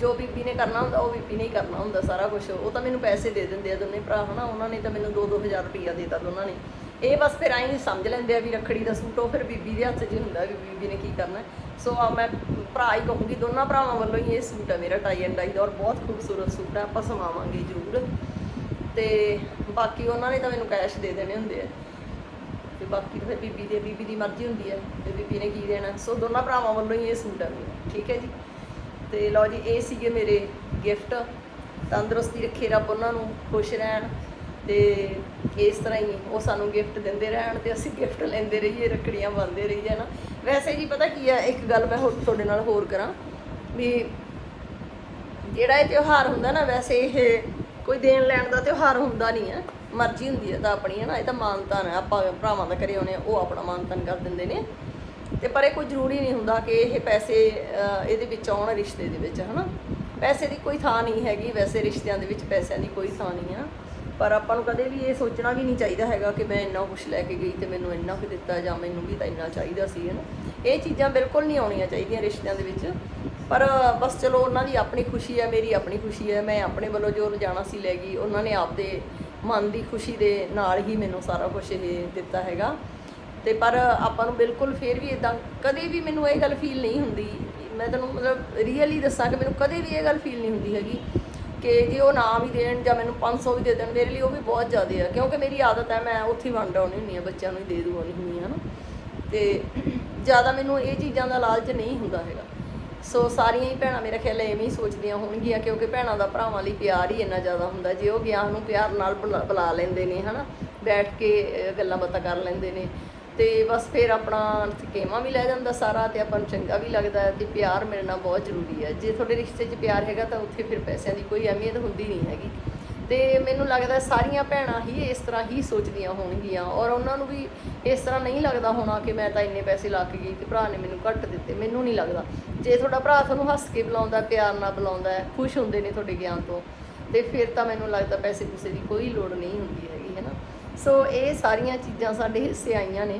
ਜੋ ਬੀਬੀ ਨੇ ਕਰਨਾ ਹੁੰਦਾ, ਉਹ ਬੀਬੀ ਨੇ ਹੀ ਕਰਨਾ ਹੁੰਦਾ ਸਾਰਾ ਕੁਝ ਉਹ ਤਾਂ ਮੈਨੂੰ ਪੈਸੇ ਦੇ ਦਿੰਦੇ ਆ ਦੋਨੇ ਭਰਾ, ਹਨਾ? ਉਹਨਾਂ ਨੇ ਤਾਂ ਮੈਨੂੰ 2-2000 ਰੁਪਇਆ ਦੇਤਾ ਦੋਨਾਂ ਨੇ। ਇਹ ਬਸ ਫਿਰ ਆਈ ਸਮਝ ਲੈਂਦੇ ਆ ਵੀ ਰੱਖੜੀ ਦਾ ਸੂਟ, ਉਹ ਫਿਰ ਬੀਬੀ ਦੇ ਹੱਥ 'ਚ ਹੀ ਹੁੰਦਾ ਵੀ ਬੀਬੀ ਨੇ ਕੀ ਕਰਨਾ। ਸੋ ਆ ਮੈਂ ਭਰਾ ਹੀ ਕਹੂੰਗੀ, ਦੋਨਾਂ ਭਰਾਵਾਂ ਵੱਲੋਂ ਹੀ ਇਹ ਸੂਟ ਹੈ ਮੇਰਾ ਟਾਈ ਐਂਡ ਡਾਈ ਦਾ, ਔਰ ਬਹੁਤ ਖੂਬਸੂਰਤ ਸੂਟ ਹੈ ਆਪਾਂ ਸਮਾਵਾਂਗੇ ਜ਼ਰੂਰ। ਤੇ ਬਾਕੀ ਉਹਨਾਂ ਨੇ ਤਾਂ ਮੈਨੂੰ ਕੈਸ਼ ਦੇ ਦੇਣੇ ਹੁੰਦੇ ਆ। ਤੇ ਬਾਕੀ ਤਾਂ ਫਿਰ ਬੀਬੀ ਦੀ ਬੀਬੀ ਦੀ ਮਰਜ਼ੀ ਹੁੰਦੀ ਹੈ ਤੇ ਬੀਬੀ ਨੇ ਕੀ ਦੇਣਾ। ਸੋ ਦੋਨਾਂ ਭਰਾਵਾਂ ਵੱਲੋਂ ਹੀ ਇਹ ਸੂਟ ਹੈ ਮੇਰਾ। ਠੀਕ ਹੈ ਜੀ? ਤੇ ਲਓ ਜੀ, ਇਹ ਸੀਗੇ ਮੇਰੇ ਗਿਫਟ ਤੰਦਰੁਸਤੀ ਰੱਖੇ ਰੱਬ ਉਹਨਾਂ ਨੂੰ, ਖੁਸ਼ ਰਹਿਣ। ਤੇ ਇਸ ਤਰ੍ਹਾਂ ਹੀ ਉਹ ਸਾਨੂੰ ਗਿਫਟ ਦਿੰਦੇ ਰਹਿਣ ਤੇ ਅਸੀਂ ਗਿਫਟ ਲੈਂਦੇ ਰਹੀਏ, ਰੱਖੜੀਆਂ ਬੰਨਦੇ ਰਹੀਏ ਨਾ। ਵੈਸੇ ਜੀ ਪਤਾ ਕੀ ਹੈ ਇੱਕ ਗੱਲ ਮੈਂ ਹੋਰ ਤੁਹਾਡੇ ਨਾਲ ਹੋਰ ਕਰਾਂ ਵੀ ਜਿਹੜਾ ਇਹ ਤਿਉਹਾਰ ਹੁੰਦਾ ਨਾ, ਵੈਸੇ ਇਹ ਕੋਈ ਦੇਣ ਲੈਣ ਦਾ ਤਿਉਹਾਰ ਹੁੰਦਾ ਨਹੀਂ ਹੈ ਮਰਜ਼ੀ ਹੁੰਦੀ ਹੈ ਤਾਂ ਆਪਣੀ, ਹੈ ਨਾ? ਇਹ ਤਾਂ ਮਾਨਤਾਨ ਹੈ ਆਪਾਂ ਭਰਾਵਾਂ ਦਾ ਕਰੇ ਆਉਨੇ ਉਹ ਆਪਣਾ ਮਾਨਤਾਨ ਕਰ ਦਿੰਦੇ ਨੇ। ਤੇ ਪਰ ਇਹ ਕੋਈ ਜ਼ਰੂਰੀ ਨਹੀਂ ਹੁੰਦਾ ਕਿ ਇਹ ਪੈਸੇ ਇਹਦੇ ਵਿੱਚ ਆਉਣ ਰਿਸ਼ਤੇ ਦੇ ਵਿੱਚ, ਹਨਾ? ਪੈਸੇ ਦੀ ਕੋਈ ਥਾਂ ਨਹੀਂ ਹੈਗੀ, ਵੈਸੇ ਰਿਸ਼ਤਿਆਂ ਦੇ ਵਿੱਚ ਪੈਸਿਆਂ ਦੀ ਕੋਈ ਥਾਂ ਨਹੀਂ ਆ। ਪਰ ਆਪਾਂ ਨੂੰ ਕਦੇ ਵੀ ਇਹ ਸੋਚਣਾ ਵੀ ਨਹੀਂ ਚਾਹੀਦਾ ਹੈਗਾ ਕਿ ਮੈਂ ਇੰਨਾ ਕੁਝ ਲੈ ਕੇ ਗਈ ਤੇ ਮੈਨੂੰ ਇੰਨਾ ਕੁ ਦਿੱਤਾ ਜਾਂ ਮੈਨੂੰ ਵੀ ਤਾਂ ਇੰਨਾ ਚਾਹੀਦਾ ਸੀ ਹੈ ਨਾ ਇਹ ਚੀਜ਼ਾਂ ਬਿਲਕੁਲ ਨਹੀਂ ਆਉਣੀਆਂ ਚਾਹੀਦੀਆਂ ਰਿਸ਼ਤਿਆਂ ਦੇ ਵਿੱਚ। ਪਰ ਬਸ ਚਲੋ, ਉਹਨਾਂ ਦੀ ਆਪਣੀ ਖੁਸ਼ੀ ਹੈ, ਮੇਰੀ ਆਪਣੀ ਖੁਸ਼ੀ ਹੈ, ਮੈਂ ਆਪਣੇ ਵੱਲੋਂ ਜੋ ਰਜਾਣਾ ਸੀ ਲੈ ਗਈ, ਉਹਨਾਂ ਨੇ ਆਪਦੇ ਮਨ ਦੀ ਖੁਸ਼ੀ ਦੇ ਨਾਲ ਹੀ ਮੈਨੂੰ ਸਾਰਾ ਕੁਝ ਇਹ ਦਿੱਤਾ ਹੈਗਾ। ਤੇ ਪਰ ਆਪਾਂ ਨੂੰ ਬਿਲਕੁਲ ਫੇਰ ਵੀ ਇਦਾਂ ਕਦੇ ਵੀ ਮੈਨੂੰ ਇਹ ਗੱਲ ਫੀਲ ਨਹੀਂ ਹੁੰਦੀ। ਮੈਂ ਤੁਹਾਨੂੰ ਮਤਲਬ ਰੀਅਲੀ ਦੱਸਾਂ ਕਿ ਮੈਨੂੰ ਕਦੇ ਵੀ ਇਹ ਗੱਲ ਫੀਲ ਨਹੀਂ ਹੁੰਦੀ ਹੈਗੀ ਕਿ ਜੇ ਉਹ ਨਾ ਵੀ ਦੇਣ ਜਾਂ ਮੈਨੂੰ 500 ਵੀ ਦੇ ਦੇਣ, ਮੇਰੇ ਲਈ ਉਹ ਵੀ ਬਹੁਤ ਜ਼ਿਆਦਾ ਆ। ਕਿਉਂਕਿ ਮੇਰੀ ਆਦਤ ਹੈ ਮੈਂ ਉੱਥੇ ਹੀ ਵੰਡ ਆਉਣੀ ਹੁੰਦੀ ਆ ਬੱਚਿਆਂ ਨੂੰ ਹੀ ਦੇ ਦੂ ਆਉਣੀ ਹੁੰਦੀ ਆ ਨਾ। ਤੇ ਜ਼ਿਆਦਾ ਮੈਨੂੰ ਇਹ ਚੀਜ਼ਾਂ ਦਾ ਲਾਲਚ ਨਹੀਂ ਹੁੰਦਾ ਹੈਗਾ। ਸੋ ਸਾਰੀਆਂ ਹੀ ਭੈਣਾਂ ਮੇਰਾ ਖਿਆਲ ਐਵੇਂ ਹੀ ਸੋਚਦੀਆਂ ਹੋਣਗੀਆਂ ਕਿਉਂਕਿ ਭੈਣਾਂ ਦਾ ਭਰਾਵਾਂ ਲਈ ਪਿਆਰ ਹੀ ਇੰਨਾ ਜ਼ਿਆਦਾ ਹੁੰਦਾ। ਜੇ ਉਹ ਗਿਆਨ ਨੂੰ ਪਿਆਰ ਨਾਲ ਬੁਲਾ- ਬੁਲਾ ਲੈਂਦੇ ਨੇ, ਹਨਾ, ਬੈਠ ਕੇ ਗੱਲਾਂ ਬਾਤਾਂ ਕਰ ਲੈਂਦੇ ਨੇ ਤੇ ਬਸ ਫਿਰ ਆਪਣਾ ਥਕੇਵਾਂ ਵੀ ਲੈ ਜਾਂਦਾ ਸਾਰਾ ਤੇ ਆਪਾਂ ਨੂੰ ਚੰਗਾ ਵੀ ਲੱਗਦਾ ਹੈ ਤੇ ਪਿਆਰ ਮਿਲਣਾ ਬਹੁਤ ਜ਼ਰੂਰੀ ਹੈ। ਜੇ ਤੁਹਾਡੇ ਰਿਸ਼ਤੇ 'ਚ ਪਿਆਰ ਹੈਗਾ ਤਾਂ ਉੱਥੇ ਫਿਰ ਪੈਸਿਆਂ ਦੀ ਕੋਈ ਅਹਿਮੀਅਤ ਹੁੰਦੀ ਨਹੀਂ ਹੈਗੀ। ਤੇ ਮੈਨੂੰ ਲੱਗਦਾ ਸਾਰੀਆਂ ਭੈਣਾਂ ਹੀ ਇਸ ਤਰ੍ਹਾਂ ਹੀ ਸੋਚਦੀਆਂ ਹੋਣਗੀਆਂ ਔਰ ਉਹਨਾਂ ਨੂੰ ਵੀ ਇਸ ਤਰ੍ਹਾਂ ਨਹੀਂ ਲੱਗਦਾ ਹੋਣਾ ਕਿ ਮੈਂ ਤਾਂ ਇੰਨੇ ਪੈਸੇ ਲਾ ਕੇ ਗਈ ਤੇ ਭਰਾ ਨੇ ਮੈਨੂੰ ਘੱਟ ਦਿੱਤੇ। ਮੈਨੂੰ ਨਹੀਂ ਲੱਗਦਾ। ਜੇ ਤੁਹਾਡਾ ਭਰਾ ਤੁਹਾਨੂੰ ਹੱਸ ਕੇ ਬੁਲਾਉਂਦਾ ਪਿਆਰ ਨਾਲ ਬੁਲਾਉਂਦਾ ਖੁਸ਼ ਹੁੰਦੇ ਨੇ ਤੁਹਾਡੇ ਗਿਆਨ ਤੋਂ, ਤੇ ਫਿਰ ਤਾਂ ਮੈਨੂੰ ਲੱਗਦਾ ਪੈਸੇ ਪੂਸੇ ਦੀ ਕੋਈ ਲੋੜ ਨਹੀਂ ਹੁੰਦੀ ਹੈ। ਸੋ ਇਹ ਸਾਰੀਆਂ ਚੀਜ਼ਾਂ ਸਾਡੇ ਹਿੱਸੇ ਆਈਆਂ ਨੇ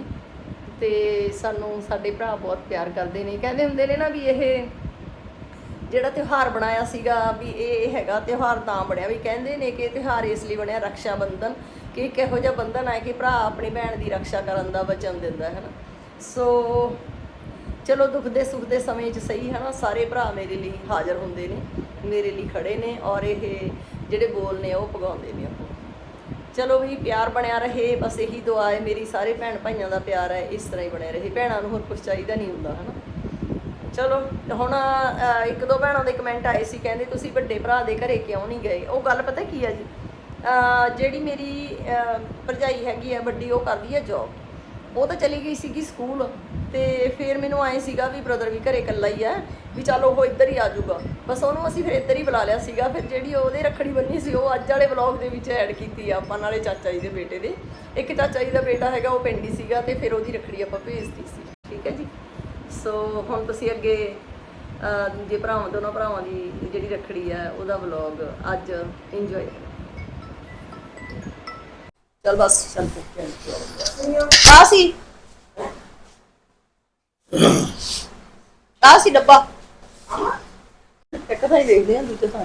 ਤੇ ਸਾਨੂੰ ਸਾਡੇ ਭਰਾ ਬਹੁਤ ਪਿਆਰ ਕਰਦੇ ਨੇ। ਕਹਿੰਦੇ ਹੁੰਦੇ ਨੇ ਨਾ ਵੀ ਇਹ ਜਿਹੜਾ ਤਿਉਹਾਰ ਬਣਾਇਆ ਸੀਗਾ ਵੀ ਇਹ ਹੈਗਾ ਤਿਉਹਾਰ ਤਾਂ ਬਣਿਆ। ਵੀ ਕਹਿੰਦੇ ਨੇ ਕਿ ਤਿਉਹਾਰ ਇਸ ਲਈ ਬਣਿਆ ਰੱਖਿਆ ਬੰਧਨ ਕਿ ਇੱਕ ਇਹੋ ਜਿਹਾ ਬੰਧਨ ਹੈ ਕਿ ਭਰਾ ਆਪਣੀ ਭੈਣ ਦੀ ਰੱਖਿਆ ਕਰਨ ਦਾ ਵਚਨ ਦਿੰਦਾ ਹੈ ਨਾ। ਸੋ ਚਲੋ ਦੁੱਖ ਦੇ ਸੁੱਖ ਦੇ ਸਮੇਂ 'ਚ ਸਹੀ ਹੈ ਨਾ। ਸਾਰੇ ਭਰਾ ਮੇਰੇ ਲਈ ਹਾਜ਼ਰ ਹੁੰਦੇ ਨੇ, ਮੇਰੇ ਲਈ ਖੜੇ ਨੇ ਔਰ ਇਹ ਜਿਹੜੇ ਬੋਲ ਨੇ ਉਹ ਪਗਾਉਂਦੇ ਨੇ। ਚਲੋ ਵੀ ਪਿਆਰ ਬਣਿਆ ਰਹੇ, ਬਸ ਇਹੀ ਦੁਆ ਹੈ, ਮੇਰੀ ਸਾਰੇ ਭੈਣ ਭਾਈਆਂ ਦਾ ਪਿਆਰ ਹੈ, ਇਸ ਤਰ੍ਹਾਂ ਹੀ ਬਣਿਆ ਰਹੇ। ਭੈਣਾਂ ਨੂੰ ਹੋਰ ਕੁਝ ਚਾਹੀਦਾ ਨਹੀਂ ਹੁੰਦਾ, ਹਨਾ? ਚਲੋ, ਹੁਣ ਇੱਕ ਦੋ ਭੈਣਾਂ ਦੇ ਕਮੈਂਟ ਆਏ ਸੀ, ਕਹਿੰਦੇ ਤੁਸੀਂ ਵੱਡੇ ਭਰਾ ਦੇ ਘਰੇ ਕਿਉਂ ਨਹੀਂ ਗਏ? ਉਹ ਗੱਲ ਪਤਾ ਕੀ ਹੈ ਜੀ? ਜਿਹੜੀ ਮੇਰੀ ਭਰਜਾਈ ਹੈਗੀ ਆ, ਵੱਡੀ, ਉਹ ਕਰਦੀ ਹੈ ਜੌਬ ਉਹ ਤਾਂ ਚਲੀ ਗਈ ਸੀਗੀ ਸਕੂਲ ਤੇ ਫਿਰ ਮੈਨੂੰ ਆਏ ਸੀਗਾ ਵੀ ਬ੍ਰਦਰ ਵੀ ਘਰੇ ਇਕੱਲਾ ਹੀ ਹੈ ਵੀ ਚੱਲ ਉਹ ਇੱਧਰ ਹੀ ਆ ਜਾਊਗਾ। ਬਸ ਉਹਨੂੰ ਅਸੀਂ ਫਿਰ ਇੱਧਰ ਹੀ ਬੁਲਾ ਲਿਆ ਸੀਗਾ, ਫਿਰ ਜਿਹੜੀ ਉਹਦੇ ਰੱਖੜੀ ਬੰਨੀ ਸੀ, ਉਹ ਅੱਜ ਵਾਲੇ ਵਲੌਗ ਦੇ ਵਿੱਚ ਐਡ ਕੀਤੀ ਆ ਆਪਾਂ ਨਾਲੇ ਚਾਚਾ ਜੀ ਦੇ ਬੇਟੇ ਦੇ। ਇੱਕ ਚਾਚਾ ਜੀ ਦਾ ਬੇਟਾ ਹੈਗਾ, ਉਹ ਪਿੰਡ ਹੀ ਸੀਗਾ ਤੇ ਫਿਰ ਉਹਦੀ ਰੱਖੜੀ ਆਪਾਂ ਭੇਜਤੀ ਸੀ, ਠੀਕ ਹੈ ਜੀ? ਸੋ ਹੁਣ ਤੁਸੀਂ ਅੱਗੇ ਜੇ ਭਰਾਵਾਂ, ਦੋਨੋਂ ਭਰਾਵਾਂ ਦੀ ਜਿਹੜੀ ਰੱਖੜੀ ਹੈ ਉਹਦਾ ਵਲੌਗ ਅੱਜ ਇੰਜੋਏ ਚਲ ਬਸ ਚੱਲ ਆ। ਸੀ? ਆ ਸੀ ਡੱਬਾ? ਇੱਕ ਤਾਂ ਹੀ ਦੇਖਦੇ ਆ ਦੂਜੇ ਥਾਂ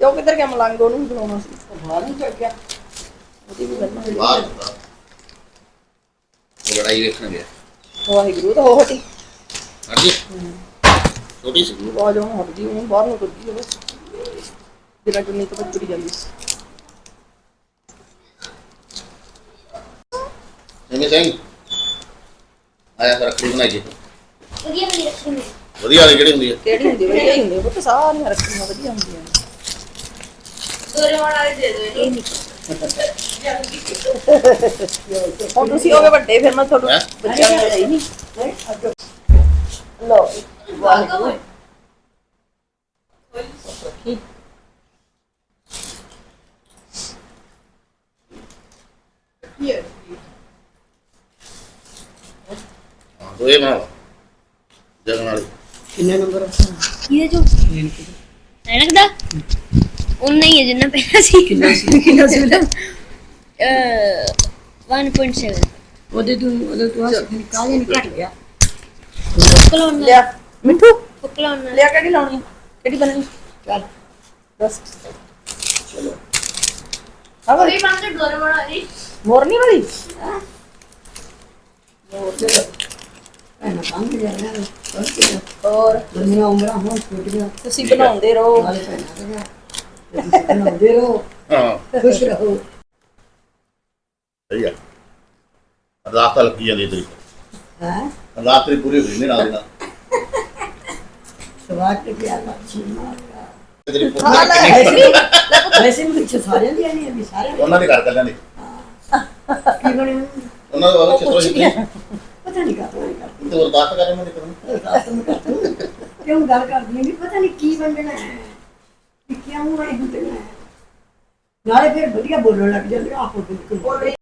ਤੇ ਉਹ ਕਿੱਧਰ ਗਿਆ? ਮਲੰਗ ਉਹਨੂੰ ਬੁਲਾਉਣਾ ਸੀ। ਬਾਹਰ ਨਹੀਂ ਚੱਲ ਗਿਆ। ਉਹਦੀ ਵੀ ਗੱਲ ਵਾਹ ਵਾਹ। ਉਹ ਲੜਾਈ ਵੇਖਣ ਗਿਆ। ਵਾਹਿਗੁਰੂ ਤਾਂ ਹੋ ਹਟੀ। ਹਾਂਜੀ। ਛੋਟੀ ਸੀ। ਆ ਜਾਓ ਹਟ ਜੀ ਉਹਨੂੰ ਬਾਹਰ ਨੂੰ ਕੱਢੀ ਉਹ ਜਿਹੜਾ ਜੁਨੀ ਤੋਂ ਬੱਚੀ ਜਾਂਦੀ ਐਵੇਂ ਸਿੰਘ ਆਇਆ ਫਿਰ ਰੱਖੜੀ ਬਣਾਈ ਜੀ। ਵਧੀਆ ਮੇਰੀ ਰੱਖੀ ਮੇਰੀ ਵਧੀਆ ਵਾਲੀ ਕਿਹੜੀ ਹੁੰਦੀ ਹੈ ਕਿਹੜੀ ਹੁੰਦੀ ਵਧੀਆ ਹੀ ਹੁੰਦੀ ਉਹ ਤਾਂ ਸਾਰੀਆਂ ਰੱਖੀਆਂ ਵਧੀਆ ਹੁੰਦੀਆਂ ਨੇ। ਦੋਰੇਵਾਲ ਵਾਲੇ ਦੇ ਦਿਓ ਇਹ ਨਹੀਂ। ਹੁਣ ਤੁਸੀਂ ਹੋਗੇ ਵੱਡੇ ਫਿਰ ਮੈਂ ਤੁਹਾਨੂੰ ਹੈਂ? ਬੱਚਿਆਂ ਨੂੰ ਲਈ ਨਹੀਂ। ਲੋ ਵਾਹਿਗੁਰੂ। ਹਾਂ ਦੋ ਇਹ ਬਣਾ ਲਾ ਜਗਨ ਵਾਲੀ ਕਿੰਨੇ ਨੰਬਰ ਇਹਦੇ ਚੋਂ। ਐਨਕ ਦਾ? ਉਨਾ ਹੀ ਹੈ ਜਿੰਨਾ ਪਹਿਲਾਂ ਸੀ। ਕਿੰਨਾ ਸੀ? ਕਿੰਨਾ ਸੀ ਉਹਦਾ? ਅ 1.7 ਉਹਦੇ ਤੋਂ ਉਹਦੇ ਤੋਂ ਆਸ ਕਾਲੇ ਨਹੀਂ ਘਟ ਗਿਆ? ਕਲੋਨ ਲਿਆ। ਮਿੱਠੂ ਕਲੋਨ ਲਿਆ ਕਿਹੜੀ ਲਾਉਣੀ? ਆ? ਕਿਹੜੀ ਬਣਨੀ? ਚੱਲ। ਬਸ। ਅਰੇ ਬੰਦੇ ਡੋਰੇ ਬਣਾ ਰਹੀ ਮੋਰਨੀ ਵਾਲੀ। ਐਨਾ ਕੰਮ ਕਰ ਰਿਹਾ ਹੈ ਹੋਰ? ਦੁਨੀਆ ਉਮਰਾਂ ਹੁਣ ਛੁੱਟ ਗਿਆ ਤੁਸੀਂ ਬਣਾਉਂਦੇ ਰਹੋ। ਨਾਲੇ ਪੈਣਾ ਤੇ ਤੁਸੀਂ ਬਣਾਉਂਦੇ ਰਹੋ। ਹਾਂ। ਖੁਸ਼ ਰਹੋ। ਸਹੀ ਆ। ਰਾਤ ਤਾਂ ਲੱਗੀ ਜਾਂਦੀ ਤੇਰੀ। ਹੈ? ਰਾਤ ਤੇਰੀ ਪੂਰੀ ਹੋਈ ਨਹੀਂ ਨਾਲ ਦੀ ਨਾਲ। ਸਵਾਟ ਤੇ ਆ ਮੱਛੀ ਮਾਰਦਾ ਤੇਰੀ ਹਾਂ, ਵੀ- ਵੈਸੇ ਵੀ ਇੱਥੇ ਸਾਰਿਆਂ ਦੀ ਨਹੀਂ ਹੈ ਸਾਰਿਆਂ ਦੀ ਉਹਨਾਂ ਦੇ ਘਰ ਕੱਲਿਆਂ ਦੀ। ਕੀ ਬਣਿਆ? ਉਹਨਾਂ ਦਾ ਬਾਬਾ ਚਿੱਤਰੋ ਪੁੱਛ ਜਿੱਤੀ ਗਿਆ। ਪਤਾ ਨਹੀਂ ਕਾਹਤੋਂ ਨਹੀਂ ਤੇ ਅਰਦਾਸ ਕਰ ਦੇ ਕਰਨ ਅਰਦਾਸ ਮੈਂ ਕਰਦੀ ਕਿਉਂ ਗੱਲ ਕਰਦੀ ਹਾਂ ਵੀ ਪਤਾ ਨਹੀਂ ਕੀ ਬਣਨਾ ਹੈ। ਵੀ ਕਿਉਂ ਆਏ ਹੁੰਦੇ ਨੇ ਨਾਲੇ ਫਿਰ ਵਧੀਆ ਬੋਲਣ ਲੱਗ ਜਾਂਦੇ ਆਪੋ ਬਿਲਕੁਲ।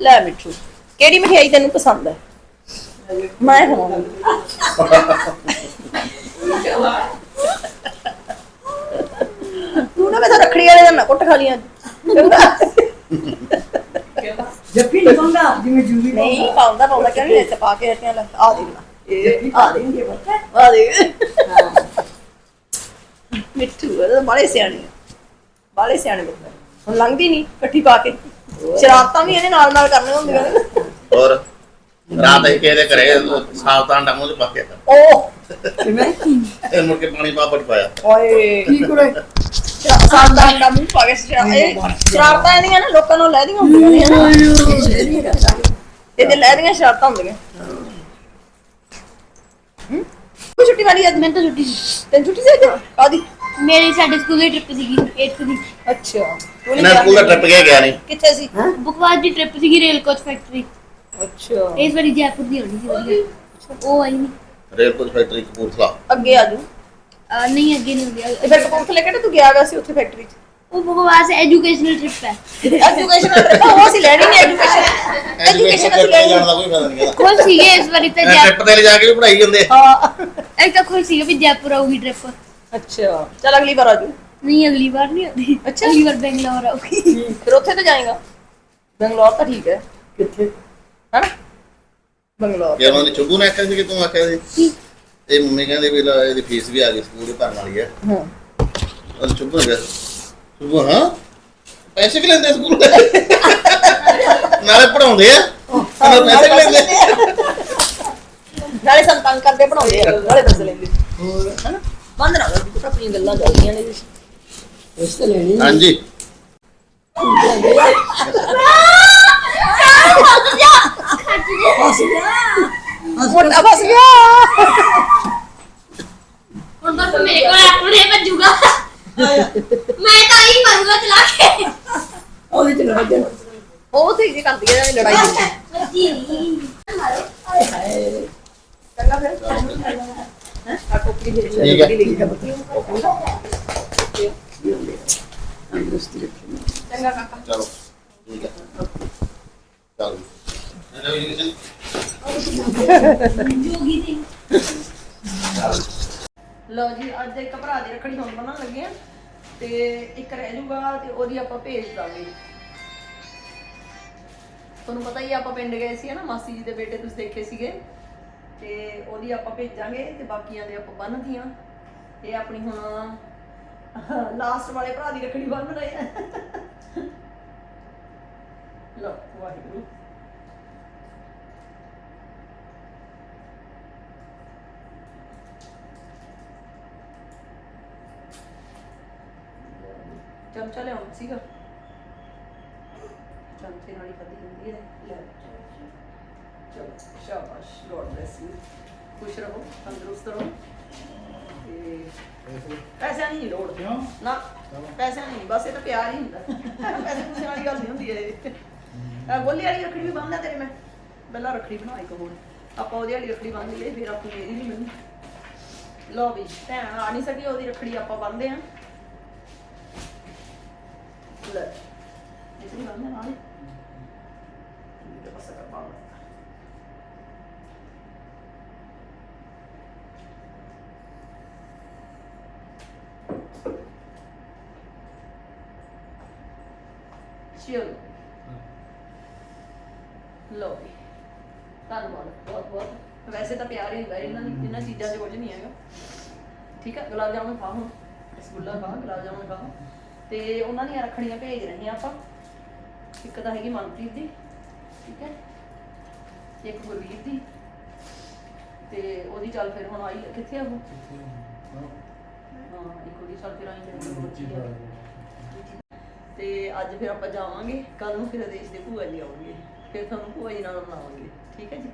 ਲੈ ਮਿੱਠੂ ਕਿਹੜੀ ਮਠਿਆਈ ਤੈਨੂੰ ਪਸੰਦ ਹੈ? ਮੈਂ ਖਾਵਾਂਗੀ। ਤੂੰ ਨਾ ਮੈਂ ਤਾਂ ਰੱਖੜੀ ਵਾਲੇ ਦਿਨ ਨਾ ਕੁੱਟ ਖਾ ਲੀਆਂ। ਜੱਫੀ ਨਹੀਂ ਪਾਉਂਦਾ ਜਿਵੇਂ ਜੂਵੀ ਨਹੀਂ ਪਾਉਂਦਾ ਪਾਉਂਦਾ ਕਹਿੰਦੀ ਇੱਥੇ ਪਾ ਕੇ ਹਟਿਆ ਲੈ ਆ ਦੇਖ ਲੈ ਇਹ ਆ ਦੇਂਗੇ ਬੱਚਾ ਆ ਦੇਖ ਮਿੱਠੂ ਇਹ ਬਾਲੇ ਸਿਆਣੇ ਬਾਲੇ ਸਿਆਣੇ ਬੱਚੇ ਹੁਣ ਲੰਘਦੀ ਨਹੀਂ ਇਕੱਠੀ ਪਾ ਕੇ। ਸ਼ਰਾਰਤਾਂ ਵੀ ਇਹਨੇ ਨਾਲ ਨਾਲ ਕਰਨੀਆਂ ਹੁੰਦੀਆਂ ਨੇ। ਹੋਰ? ਰਾਤ ਇਹ ਕਿਹਦੇ ਘਰੇ ਸਾਵਤਾਨ ਡਾਮੋ ਦੇ ਪੱਕੇ ਉਹ ਕਿਵੇਂ ਇਹ ਮੁੜ ਕੇ ਪਾਣੀ ਪਾ ਪਟ ਪਾਇਆ। ਓਏ! ਕੀ ਕੋਲੇ ਸਾਡਾ ਅੰਡਾ ਮੂੰਹ ਪਾ ਕੇ ਸ਼ਰਾਰਤਾਂ ਇਹਦੀਆਂ ਨਾ ਲੋਕਾਂ ਨੂੰ ਲੈ ਦੀਆਂ ਹੁੰਦੀਆਂ ਨੇ ਕਰਦਾ ਇਹਦੇ ਲੈ ਦੀਆਂ ਸ਼ਰਾਰਤਾਂ ਹੁੰਦੀਆਂ। ਹੂੰ? ਕੋਈ ਛੁੱਟੀ ਵਾਲੀ ਅੱਜ? ਮੈਂ ਤਾਂ ਛੁੱਟੀ ਸੀ। ਤੈਨੂੰ ਛੁੱਟੀ ਸੀ ਅੱਜ? ਕਾਦੀ ਮੇਰੀ ਸਾਡੇ ਸਕੂਲ ਦੀ ਟ੍ਰਿਪ ਸੀਗੀ 8th ਦੀ। ਅੱਛਾ। ਨੀ ਇਹਨਾਂ? ਸਕੂਲ ਦਾ ਟ੍ਰਿਪ ਗਿਆ ਗਿਆ ਨਹੀਂ ਕਿੱਥੇ ਸੀ? ਬੁਕਵਾਸ ਦੀ ਟ੍ਰਿਪ ਸੀਗੀ ਰੇਲ ਕੋਚ ਫੈਕਟਰੀ ਅੱਛਾ। ਇਸ ਵਾਰੀ ਜੈਪੁਰ ਦੀ ਹੋਣੀ ਸੀ ਉਹ ਆਈ ਨਹੀਂ ਰੇਲ ਕੋਚ ਫੈਕਟਰੀ ਕਪੂਰਥਲਾ। ਅੱਗੇ ਆ ਜੂ ਅਹ ਨਹੀਂ ਅੱਗੇ ਨਹੀਂ ਹੁੰਦੀ। ਤੇ ਫਿਰ ਕਪੂਰਥਲੇ ਕਿਹੜੇ ਤੂੰ ਗਿਆ ਗਾ ਸੀ ਉੱਥੇ ਫੈਕਟਰੀ 'ਚ? ਉਹ ਬਕਵਾਸ ਐਜੂਕੇਸ਼ਨਲ ਟ੍ਰਿਪ ਹੈ। ਐਜੂਕੇਸ਼ਨ ਟ੍ਰਿਪ ਉਹ ਅਸੀਂ ਲੈਣੀ ਨਹੀਂ ਐਜੂਕੇਸ਼ਨ ਐਜੂਕੇਸ਼ਨ ਅਸੀਂ ਲੈਣੀ ਜਾਣ ਦਾ ਕੋਈ ਫਾਇਦਾ ਨਹੀਂ ਹੈਗਾ। ਖੁਸ਼ ਸੀਗੇ ਇਸ ਵਾਰੀ ਤਾਂ ਜੈ ਟ੍ਰਿਪ ਤੇ ਲਿਜਾ ਕੇ ਵੀ ਪੜਾਈ ਜਾਂਦੇ। ਆ। ਹਾਂ। ਇੱਕ ਤਾਂ ਖੁਸ਼ ਸੀਗੇ ਵੀ ਜੈਪੁਰ ਆਊਗੀ ਟ੍ਰਿਪ ਅੱਛਾ। ਚਲ ਅਗਲੀ ਵਾਰ ਆ ਜੂ ਨਹੀਂ ਅਗਲੀ ਵਾਰ ਨਹੀਂ ਆਉਂਦੀ। ਅੱਛਾ। ਅਗਲੀ ਵਾਰ ਬੈਂਗਲੌਰ ਆਊਗੀ। ਫਿਰ ਉੱਥੇ ਤੇ ਜਾਏਗਾ। ਬੰਗਲੌਰ ਤਾਂ ਠੀਕ ਹੈ। ਕਿੱਥੇ? ਹਨਾ? ਬੰਗਲੌਰ। ਯਾਰ ਉਹਨੇ ਚੁੱਗੂ ਨੇ ਆਖਿਆ ਸੀ ਕਿ ਤੂੰ ਆਖਿਆ ਸੀ। ਇਹ ਮੰਮੀ ਕਹਿੰਦੇ ਵੀ ਲੈ ਇਹਦੀ ਫੀਸ ਵੀ ਆ ਗਈ ਸਕੂਲ ਦੀ ਭਰਨ ਵਾਲੀ ਹੈ। ਹਾਂ। ਉਹ ਚੁੱਗੂ ਨੇ ਕਿਹਾ ਚੁੱਗੂ ਹਾਂ? ਪੈਸੇ ਕਿ ਲੈਂਦੇ ਆ ਸਕੂਲ ਦੇ? ਨਾਲੇ ਪੜਾਉਂਦੇ ਆ? ਨਾਲੇ ਪੈਸੇ ਕਿ ਲੈਂਦੇ ਆ? ਨਾਲੇ ਸੰਤਾਂ ਕਰਦੇ ਬਣਾਉਂਦੇ ਆ। ਨਾਲੇ ਦੱਸ ਲੈਂਦੇ ਹੋਰ ਹਨਾ ਬੰਦ ਨਾ ਕਰ ਤੂੰ ਆਪਣੀਆਂ ਗੱਲਾਂ ਚੱਲਦੀਆਂ ਨੇ ਉਸ ਤੇ ਲੈਣੀ ਹਾਂਜੀ। ਮੋਟਾ ਫਸ ਗਿਆ। ਹੁਣ ਬਸ ਮੇਰੇ ਕੋਲ ਆਪਣੇ ਭੱਜੂਗਾ ਮੈਂ ਤਾਂ ਹੀ ਮਰੂੰਗਾ ਚਲਾ ਕੇ। ਉਹਦੇ ਚ ਲੱਗ ਜਾਣਾ ਉਹ ਤੇ ਜੀ ਕਰਦੀ ਹੈ ਲੜਾਈ ਹੁੰਦੀ ਭੱਜੀ ਹਾਏ ਚੰਗਾ ਫਿਰ। ਹੈ? ਆ ਟੋਕਰੀ ਦੇ ਠੀਕ ਹੈ। ਲਿਖੀ ਹੈ ਤੰਦਰੁਸਤੀ ਰੱਖੀ ਚੰਗਾ ਕਾਕਾ। ਚਲੋ ਠੀਕ ਹੈ। ਚਲੋ। ਜੋਗੀ ਦੀ ਲਓ ਜੀ ਅੱਜ ਇੱਕ ਭਰਾ ਦੀ ਰੱਖੜੀ ਹੁਣ ਬਣਨ ਲੱਗੇ ਆ ਤੇ ਇੱਕ ਰਹਿ ਜੂਗਾ ਤੇ ਉਹਦੀ ਆਪਾਂ ਭੇਜ ਦਾਂਗੇ। ਤੁਹਾਨੂੰ ਪਤਾ ਹੀ ਆ, ਆਪਾਂ ਪਿੰਡ ਗਏ ਸੀ ਹਨਾ ਮਾਸੀ ਜੀ ਦੇ ਬੇਟੇ ਤੁਸੀਂ ਦੇਖੇ ਸੀਗੇ। ਤੇ ਉਹਦੀ ਆਪਾਂ ਭੇਜਾਂਗੇ ਤੇ ਬਾਕੀਆਂ ਦੇ ਆਪਾਂ ਬੰਨ੍ਹਦੀਆਂ ਇਹ ਆਪਣੀ ਹੁਣ ਲਾਸਟ ਵਾਲੇ ਭਰਾ ਦੀ ਰੱਖੜੀ ਬੰਨ ਰਹੇ ਆ। ਲਓ ਵਾਹਿਗੁਰੂ। ਚਮਚਾ ਲਿਆਉਣਾ ਸੀਗਾ। ਚਮਚੇ ਨਾਲ ਹੀ ਖਾਧੀ ਜਾਂਦੀ ਹੈ। ਲੈ ਚਲੋ ਸ਼ਾਬਾਸ਼ ਗੋਡ ਬlesਸ ਯੂ ਖੁਸ਼ ਰਹੋ ਤੰਦਰੁਸਤ ਰਹੋ। ਤੇ ਪੈਸਿਆਂ ਦੀ ਨਹੀਂ ਲੋੜ। ਨਾ ਪੈਸਿਆਂ ਦੀ ਨਹੀਂ ਬਸ ਇਹ ਤਾਂ ਪਿਆਰ ਹੀ ਹੁੰਦਾ। ਪੈਸੇ ਪੂਸੇ ਵਾਲੀ ਗੱਲ ਨਹੀਂ ਹੁੰਦੀ ਇਹ। ਗੋਲੀ ਵਾਲੀ ਰੱਖੜੀ ਵੀ ਬੰਨ੍ਹਦਾ ਤੇਰੇ ਮੈਂ। ਪਹਿਲਾਂ ਰੱਖੜੀ ਬਣਾ ਇੱਕ ਹੋਰ। ਆਪਾਂ ਉਹਦੀ ਵਾਲੀ ਰੱਖੜੀ ਬੰਨ੍ਹ ਲਈ ਫਿਰ ਆਪਣੀ ਮੇਰੀ ਨਹੀਂ ਬੰਨੀ ਲਓ ਵੀ ਭੈਣ ਆ ਨਹੀਂ ਸਕੀ ਉਹਦੀ ਰੱਖੜੀ ਆਪਾਂ ਬੰਨਦੇ ਆਂ ਨਾਲ ਹੀ। ਕਰ ਬਾਬਾ ਚਲੋ ਲੋ ਵੀ ਧੰਨਵਾਦ ਬਹੁਤ ਬਹੁਤ ਵੈਸੇ ਤਾਂ ਪਿਆਰ ਹੀ ਹੁੰਦਾ ਇਹਨਾਂ ਇਹਨਾਂ ਚੀਜ਼ਾਂ 'ਚ ਕੁਝ ਨਹੀਂ ਹੈਗਾ ਠੀਕ ਹੈ ਗੁਲਾਬ ਜਾਮੁਨ ਖਾਓ ਰਸਗੁੱਲਾ ਖਾ ਗੁਲਾਬ ਜਾਮੁਨ ਖਾ ਤੇ ਉਹਨਾਂ ਦੀਆਂ ਰੱਖੜੀਆਂ ਭੇਜ ਰਹੇ ਹਾਂ ਆਪਾਂ। ਇੱਕ ਤਾਂ ਹੈਗੀ ਮਨਪ੍ਰੀਤ ਦੀ ਠੀਕ ਹੈ? ਇੱਕ ਗੁਰਵੀਰ ਦੀ। ਤੇ ਉਹਦੀ ਚੱਲ ਫਿਰ ਹੁਣ ਆਈ ਕਿੱਥੇ ਆ ਉਹ? ਹਾਂ ਇੱਕ ਉਹਦੀ ਚੱਲ ਫਿਰ ਆਈ। ਜਾਂਦੀ ਤੇ ਅੱਜ ਫਿਰ ਆਪਾਂ ਜਾਵਾਂਗੇ ਕੱਲ ਨੂੰ ਫਿਰ ਦੇਸ਼ ਦੇ ਭੂਆ ਜੀ ਆਉਣਗੇ। ਫਿਰ ਤੁਹਾਨੂੰ ਭੂਆ ਜੀ ਨਾਲ ਮਿਲਾਵਾਂਗੇ ਠੀਕ ਹੈ ਜੀ?